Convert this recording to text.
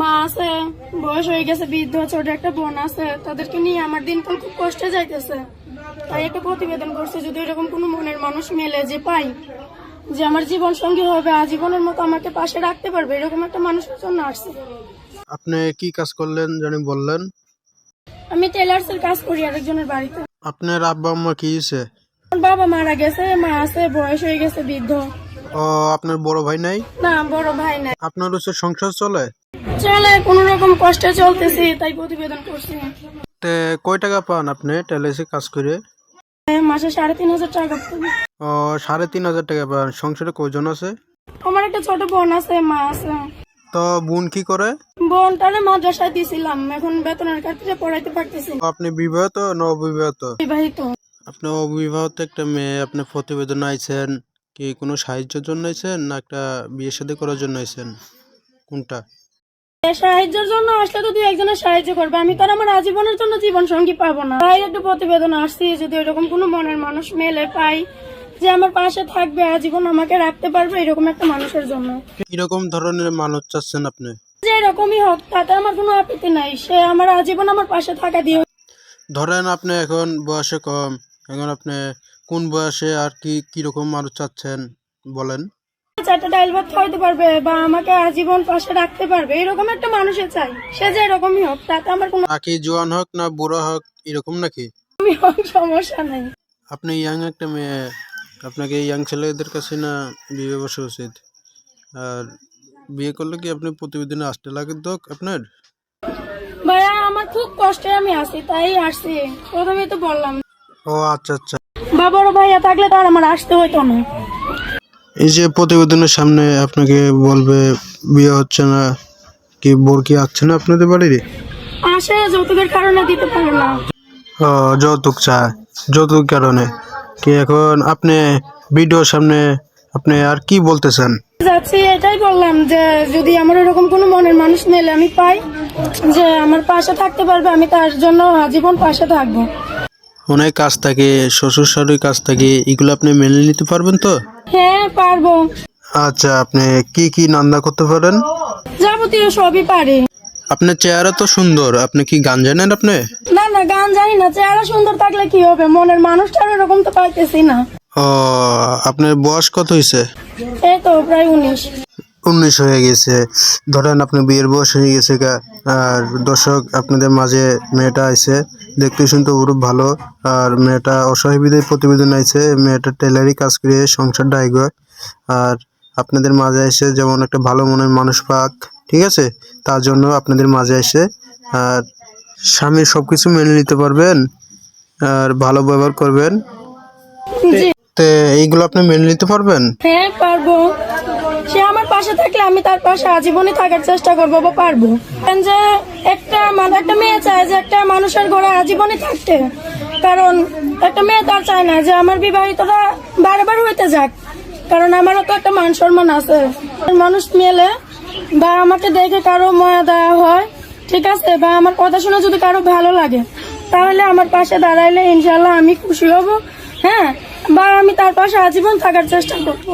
মা আছে বয়স হয়ে গেছে বৃদ্ধ ছোট একটা বোন আছে তাদেরকে নিয়ে আমার দিনকাল খুব কষ্টে যাইতেছে। তাই একটা প্রতিবেদন করছে যদি এরকম কোনো মনের মানুষ মেলে যে পাই যে আমার জীবন সঙ্গী হবে আজীবনের মতো আমাকে পাশে রাখতে পারবে এরকম একটা মানুষের জন্য আসছে। আপনি কি কাজ করলেন জানি বললেন? আমি টেলার্সের কাজ করি আরেকজনের বাড়িতে। আপনার আব্বা আম্মা কি হয়েছে আমার বাবা মারা গেছে মা আছে বয়স হয়ে গেছে বৃদ্ধ। ও আপনার বড় ভাই নাই? না বড় ভাই নাই। আপনার হচ্ছে সংসার চলে? চলে কোন রকম কষ্টে চলতেছি তাই প্রতিবেদন করছি। তে কয় টাকা পান আপনি টেলেসে কাজ করে? মাসে সাড়ে তিন হাজার টাকা পাই। ও সাড়ে তিন হাজার টাকা পান। সংসারে কয়জন আছে? আমার একটা ছোট বোন আছে মা আছে। তো বোন কি করে? বোনটারে মাদ্রাসায় দিছিলাম এখন বেতনের কাছে পড়াইতে পারতেছি না। আপনি বিবাহিত না অবিবাহিত? বিবাহিত। আপনি অবিবাহিত একটা মেয়ে আপনি প্রতিবেদন আইছেন কি কোনো সাহায্যের জন্য আইছেন না একটা বিয়ে শাদী করার জন্য আইছেন? কোনটা? সাহায্যের জন্য আসলে তো দুই একজনের সাহায্য করবে। আমি তো আমার আজীবনের জন্য জীবন সঙ্গী পাবো না। তাই একটু প্রতিবেদন আসছি যদি এরকম কোনো মনের মানুষ মেলে পাই যে আমার পাশে থাকবে আজীবন আমাকে রাখতে পারবে এরকম একটা মানুষের জন্য। কীরকম ধরনের মানুষ চাচ্ছেন আপনি? যে এরকমই হোক তাতে আমার কোনো আপত্তি নাই। সে আমার আজীবন আমার পাশে থাকা দিয়ে ধরেন আপনি এখন বয়সে কম এখন আপনি কোন বয়সে আর কি কীরকম মানুষ চাচ্ছেন বলেন? চারটা ডাইল ভাত খাওয়াতে পারবে বা আমাকে আজীবন পাশে রাখতে পারবে এরকম একটা মানুষের চাই। সে যে এরকমই হোক তাতে আমার কোনো নাকি জোয়ান হোক না বুড়ো হোক এরকম নাকি? আমি হোক সমস্যা নাই। আপনি ইয়াং একটা মেয়ে আপনাকে ইয়াং ছেলেদের কাছে না বিয়ে বসা উচিত? আর বিয়ে করলে কি আপনি প্রতিদিনে আসতে লাগে তো আপনার? ভাইয়া আমার খুব কষ্টে আমি আসি তাই আসছি। প্রথমে তো বললাম। ও আচ্ছা আচ্ছা। বা বড় ভাইয়া থাকলে তো আর আমার আসতে হইতো না। এই যে প্রতিবেদনের সামনে আপনাকে বলবে বিয়ে হচ্ছে না কি বোর কি আসছে না আপনাদের বাড়ির? আসে যৌতুকের কারণে দিতে পারে না। ও যৌতুক চায়। যৌতুক কারণে। কি এখন আপনি ভিডিওর সামনে আপনি আর কি বলতেছেন? যাচ্ছি এটাই বললাম যে যদি আমার এরকম কোনো মনের মানুষ মেলে আমি পাই যে আমার পাশে থাকতে পারবে আমি তার জন্য আজীবন পাশে থাকব। অনেক কাজ থাকে শ্বশুর শাশুড়ির কাজ থাকে এগুলো আপনি মেনে নিতে পারবেন তো? হ্যাঁ পারব। আচ্ছা আপনি কি কি নান্দা করতে পারেন? যাবতীয় সবই পারি। আপনার চেহারা তো সুন্দর আপনি কি গান জানেন আপনি? না না গান জানি না চেহারা সুন্দর থাকলে কি হবে? মনের মানুষটা এরকম তো পাইতেছি না। ও আপনার বয়স কত হয়েছে এই তো প্রায় উনিশ। উনিশ হয়ে গেছে। ধরেন আপনি বিয়ের বয়স হয়ে গেছে গা আর দর্শক আপনাদের মাঝে মেয়েটা আইছে দেখতে শুনতে খুব ভালো আর মেয়েটা অসহায় বিদায় প্রতিবেদন আইছে মেয়েটা টেলারি কাজ করে সংসার ডাইগ আর আপনাদের মাঝে এসে যেমন একটা ভালো মনের মানুষ পাক ঠিক আছে? তার জন্য আপনাদের মাঝে এসে আর স্বামীর সব কিছু মেনে নিতে পারবেন আর ভালো ব্যবহার করবেন। এইগুলো আপনি মেনে নিতে পারবেন? হ্যাঁ পারব। পাশে থাকলে আমি তার পাশে আজীবনই থাকার চেষ্টা করব বা পারব। যে একটা মানে একটা মেয়ে চায় যে একটা মানুষের ঘরে আজীবনই থাকতে। কারণ একটা মেয়ে তার চায় না যে আমার বিবাহিতরা বারবার হইতে যাক। কারণ আমারও তো একটা মান সম্মান আছে। মানুষ মেলে বা আমাকে দেখে কারও ময়া দেওয়া হয়, ঠিক আছে, বা আমার কথা শুনে যদি কারও ভালো লাগে, তাহলে আমার পাশে দাঁড়াইলে ইনশাল্লাহ আমি খুশি হব। হ্যাঁ বা আমি তার পাশে আজীবন থাকার চেষ্টা করব।